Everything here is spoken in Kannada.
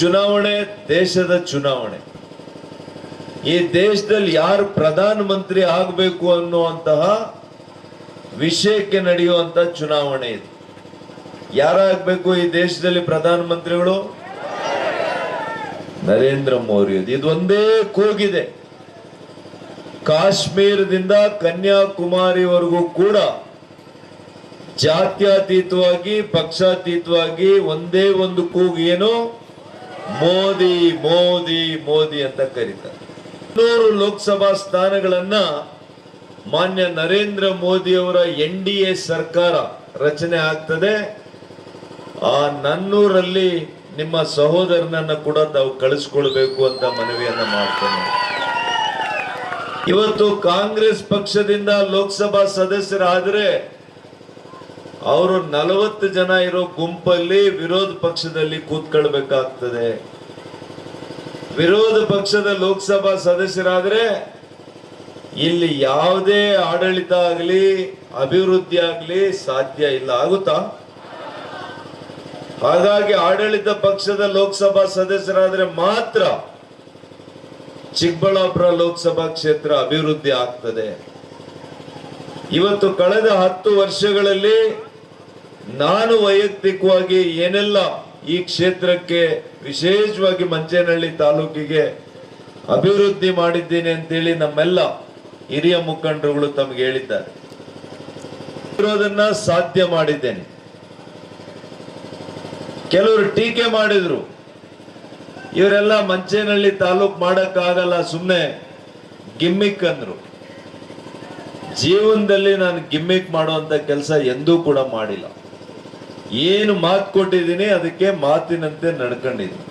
ಚುನಾವಣೆ, ದೇಶದ ಚುನಾವಣೆ. ಈ ದೇಶದಲ್ಲಿ ಯಾರು ಪ್ರಧಾನ ಮಂತ್ರಿ ಆಗಬೇಕು ಅನ್ನುವಂತಹ ವಿಷಯಕ್ಕೆ ನಡೆಯುವಂತ ಚುನಾವಣೆ ಇದು. ಯಾರಾಗಬೇಕು ಈ ದೇಶದಲ್ಲಿ ಪ್ರಧಾನ ಮಂತ್ರಿಗಳು ನರೇಂದ್ರ ಮೋದಿ ಇದು. ಒಂದೇ ಕೂಗಿದೆ. ಕಾಶ್ಮೀರದಿಂದ ಕನ್ಯಾಕುಮಾರಿವರೆಗೂ ಕೂಡ ಜಾತ್ಯತೀತವಾಗಿ, ಪಕ್ಷಾತೀತವಾಗಿ ಒಂದೇ ಒಂದು ಕೂಗು ಏನು ಮೋದಿ ಮೋದಿ ಮೋದಿ ಅಂತ ಕರೀತಾರೆ. ನೂರು ಲೋಕಸಭಾ ಸ್ಥಾನಗಳನ್ನ ಮಾನ್ಯ ನರೇಂದ್ರ ಮೋದಿ ಅವರ ಎನ್ ಡಿ ಸರ್ಕಾರ ರಚನೆ ಆಗ್ತದೆ. ಆ ನನ್ನೂರಲ್ಲಿ ನಿಮ್ಮ ಸಹೋದರನನ್ನ ಕೂಡ ತಾವು ಕಳಿಸ್ಕೊಳ್ಬೇಕು ಅಂತ ಮನವಿಯನ್ನ ಮಾಡ್ತೇನೆ. ಇವತ್ತು ಕಾಂಗ್ರೆಸ್ ಪಕ್ಷದಿಂದ ಲೋಕಸಭಾ ಸದಸ್ಯರಾದ್ರೆ ಅವರು ನಲವತ್ತು ಜನ ಇರೋ ಗುಂಪಲ್ಲಿ ವಿರೋಧ ಪಕ್ಷದಲ್ಲಿ ಕೂತ್ಕೊಳ್ಬೇಕಾಗ್ತದೆ. ವಿರೋಧ ಪಕ್ಷದ ಲೋಕಸಭಾ ಸದಸ್ಯರಾದ್ರೆ ಇಲ್ಲಿ ಯಾವುದೇ ಆಡಳಿತ ಆಗಲಿ, ಅಭಿವೃದ್ಧಿ ಆಗಲಿ ಸಾಧ್ಯ ಇಲ್ಲ. ಆಗುತ್ತಾ? ಹಾಗಾಗಿ ಆಡಳಿತ ಪಕ್ಷದ ಲೋಕಸಭಾ ಸದಸ್ಯರಾದ್ರೆ ಮಾತ್ರ ಚಿಕ್ಕಬಳ್ಳಾಪುರ ಲೋಕಸಭಾ ಕ್ಷೇತ್ರ ಅಭಿವೃದ್ಧಿ ಆಗ್ತದೆ. ಇವತ್ತು ಕಳೆದ ಹತ್ತು ವರ್ಷಗಳಲ್ಲಿ ನಾನು ವೈಯಕ್ತಿಕವಾಗಿ ಏನೆಲ್ಲ ಈ ಕ್ಷೇತ್ರಕ್ಕೆ ವಿಶೇಷವಾಗಿ ಮಂಚೇನಹಳ್ಳಿ ತಾಲೂಕಿಗೆ ಅಭಿವೃದ್ಧಿ ಮಾಡಿದ್ದೀನಿ ಅಂತೇಳಿ ನಮ್ಮೆಲ್ಲ ಹಿರಿಯ ಮುಖಂಡರುಗಳು ತಮಗೆ ಹೇಳಿದ್ದಾರೆ. ಇರೋದನ್ನ ಸಾಧ್ಯ ಮಾಡಿದ್ದೇನೆ. ಕೆಲವರು ಟೀಕೆ ಮಾಡಿದ್ರು. ಇವರೆಲ್ಲ ಮಂಚೇನಹಳ್ಳಿ ತಾಲೂಕ್ ಮಾಡಕ್ಕಾಗಲ್ಲ ಸುಮ್ಮನೆ ಗಿಮ್ಮಿಕ್ ಅಂದ್ರು. ಜೀವನದಲ್ಲಿ ನಾನು ಗಿಮ್ಮಿಕ್ ಮಾಡುವಂತ ಕೆಲಸ ಎಂದೂ ಕೂಡ ಮಾಡಿಲ್ಲ. ಏನು ಮಾತು ಕೊಟ್ಟಿದ್ದೀನಿ ಅದಕ್ಕೆ ಮಾತಿನಂತೆ ನಡ್ಕೊಂಡಿದ್ದೀನಿ.